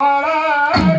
காடு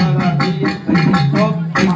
maravilha, tem copo.